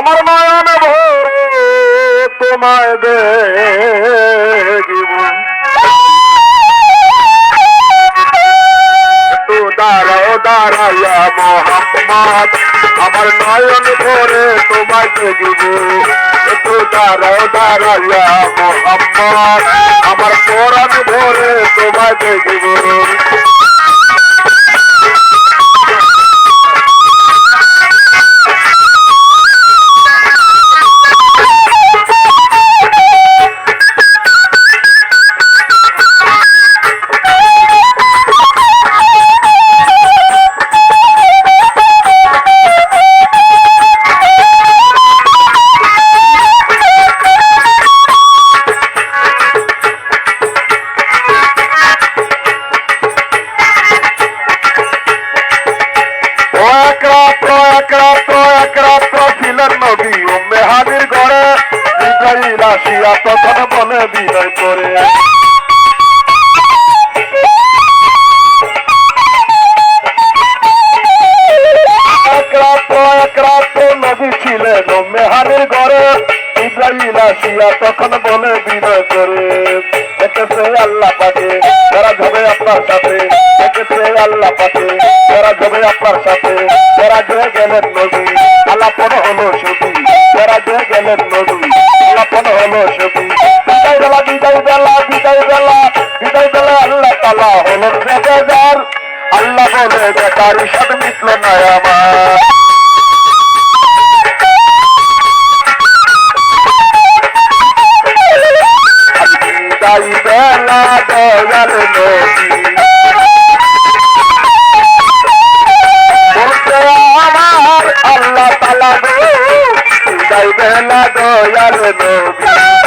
আমার নয়ন ভরে তোমায় তো দাঁড়াও, দাঁড়াইয়া মোহাম্মদ আমার নয়ন ভরে তোমায় দেখিব। তো দাঁড়াও, দাঁড়াইয়া মোহাম্মদ আমার পরাণ ভরে তোমায় দেখিব। আসিয়া তখন বলে বিনয় করে। নবী ছিলেন উম্মে হাজির ঘরে। ইসরাইল আসিয়া তখন বলে বিনয় করে। দেখেছে আল্লাহ পাকে, যারা যাবে আপনার সাথে। দেখেছে আল্লাহ পাকে, যারা যাবে আপনার সাথে। যারা গেলেন নদী আলাপন হলো বলে বেকার সাথে মিটল না আমার। বেলা দয়াল নদী। আমার আল্লাহ তালা গো বেলা দয়াল নবী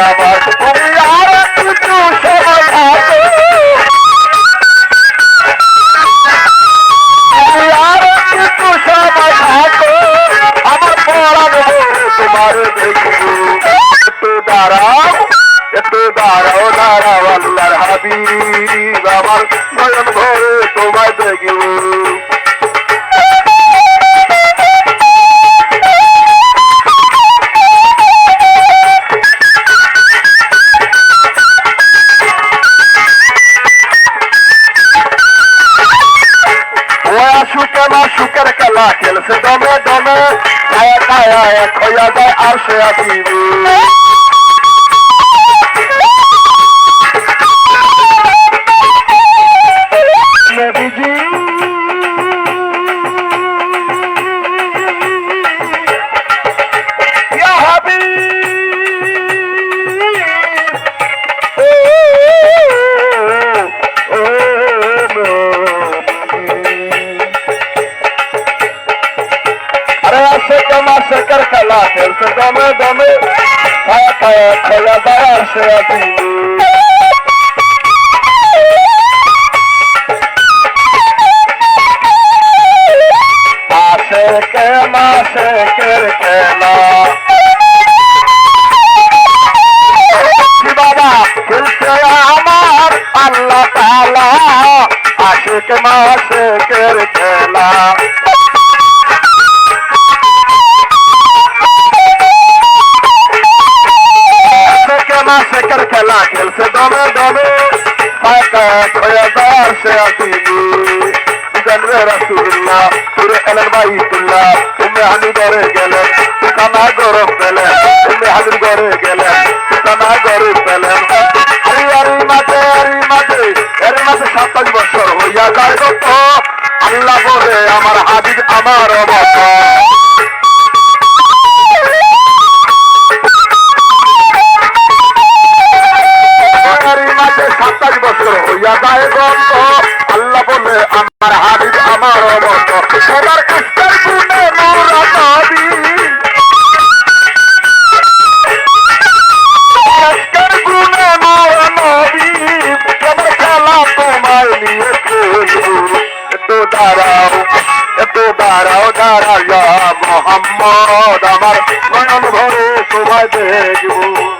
আমার তুমি আর কিছু আর কিছু সময় থাকো আমার পড়াব তোমার দেখব একটু তোমায় দেখব এক হইয়া যায় আর সে আসিব বসে আছি মাসে কে মাসে কে খেলা। বাবা খেলছে আমার আল্লাহ তালা আশিক মাসে কে রাসুল্লাহ তুরে এলেন বাইতুল্লাহ তুমি হানি ঘরে গেলেন ঠিকানা গরম পেলেন তুমি হাজির ঘরে গেলেন ঠিকানা গরম পেলেন সাতাশ বছর হইয়া যায় কত আল্লাহ বলে আমার হাবিব আমার অবস্থা সাতাশ বছর হইয়া যায় গল্প আল্লাহ বলে মোহাম্মদ আমার নয়ন ঘরে তোমায় দেখব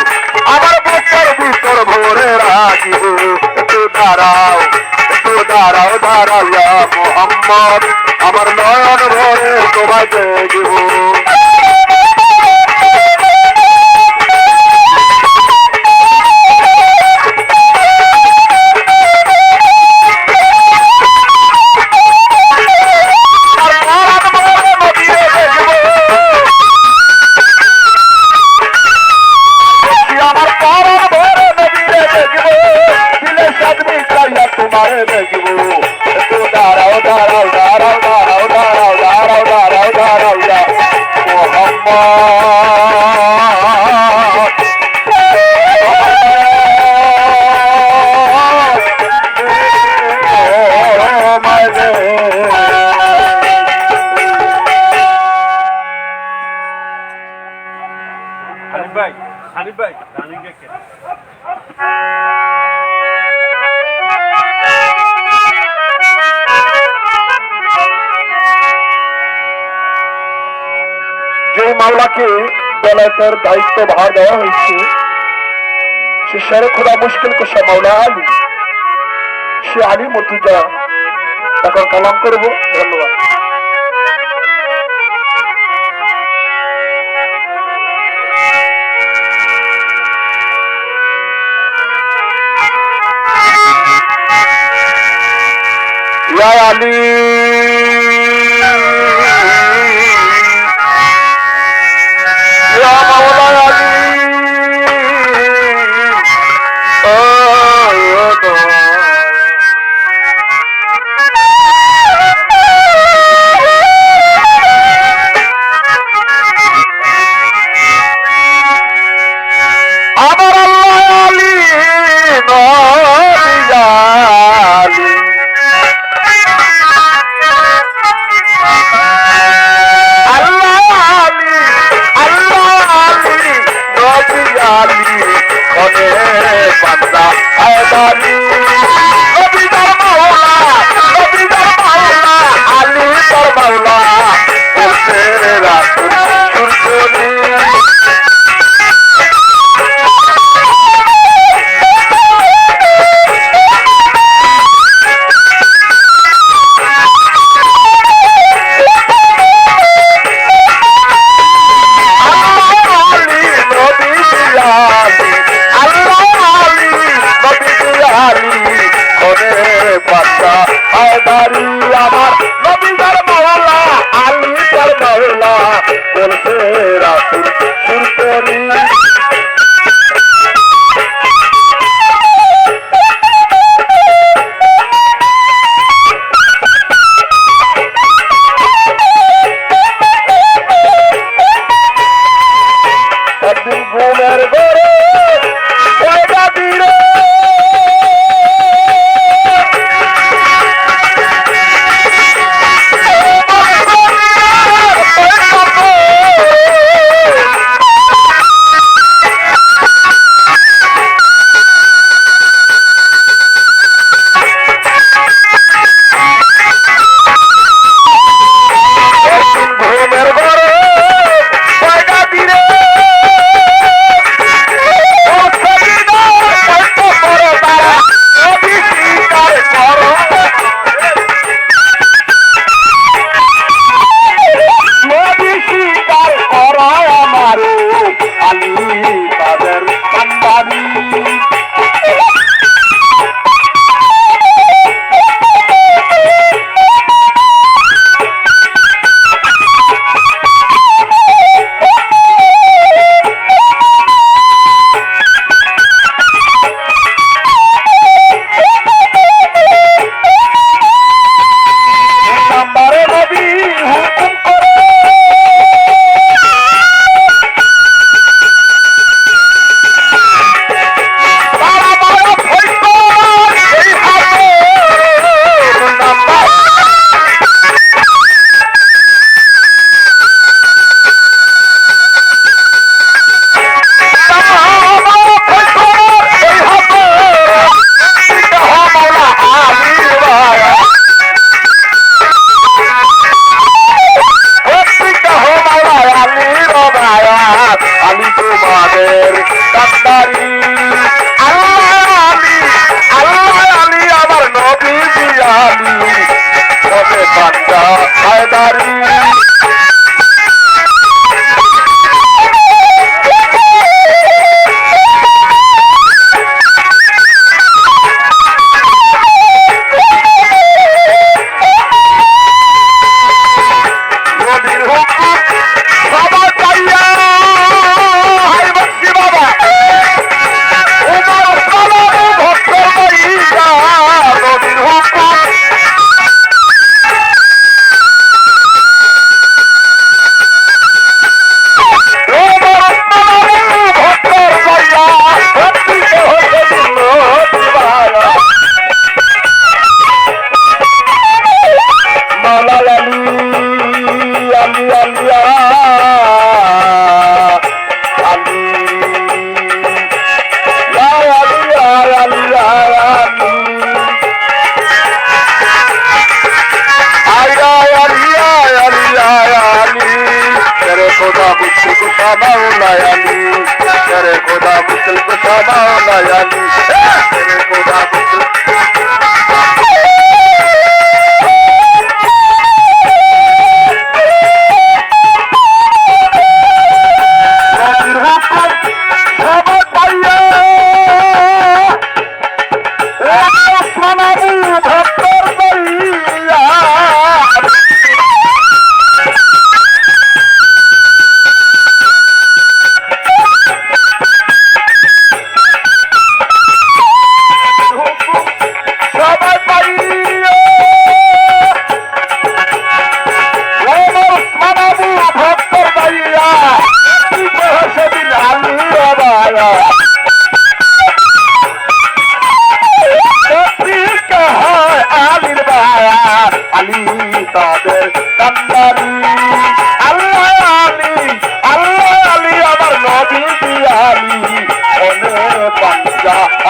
দাঁড়াও একটু দাঁড়াও দাঁড়াও মোহাম্মদ আমার নয়ন ভরে তোমাকে দেব দেখব তো দাঁড়াও দাঁড়াও দাঁড়াও দাঁড়াও দাঁড়াও দাঁড়াও দাঁড়াও দাঁড়াও মোহাম্মদ হানিফ ভাই হানিফ ভাই রানিং কে এই মামলাকে বেলাতের দায়িত্ব ভার দেওয়া হয়েছে। সে শেরে খোদা মুশকিল কোষা মাওলা আলী। সে আলী মতুজা এখন কালাম করব। ধন্যবাদ। يا علي खुदा मुझसे कुछ माओला यानी तेरे खुदा मुझसे कुछ माओला यानी तेरे खुदा मुझसे রাজা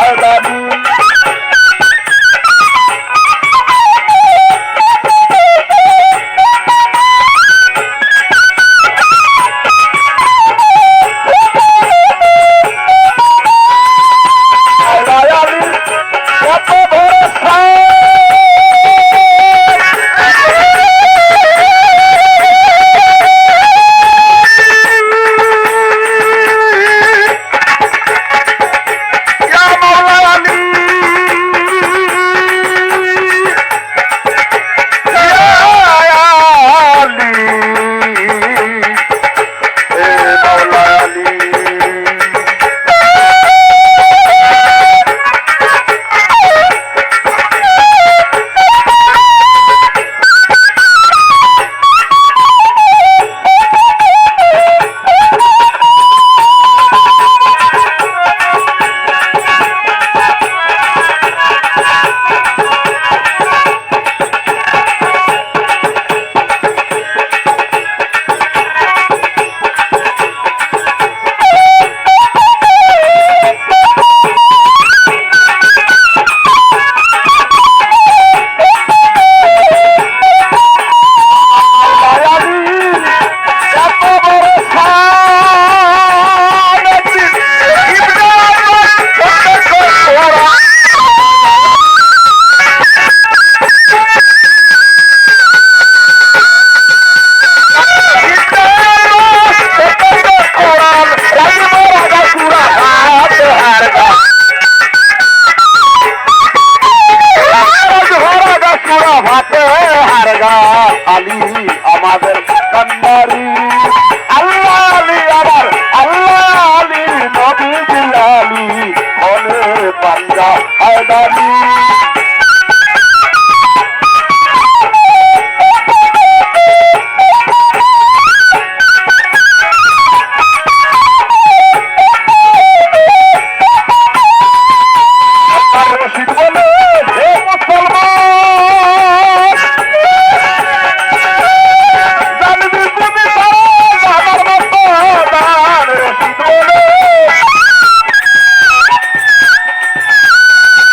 அடமி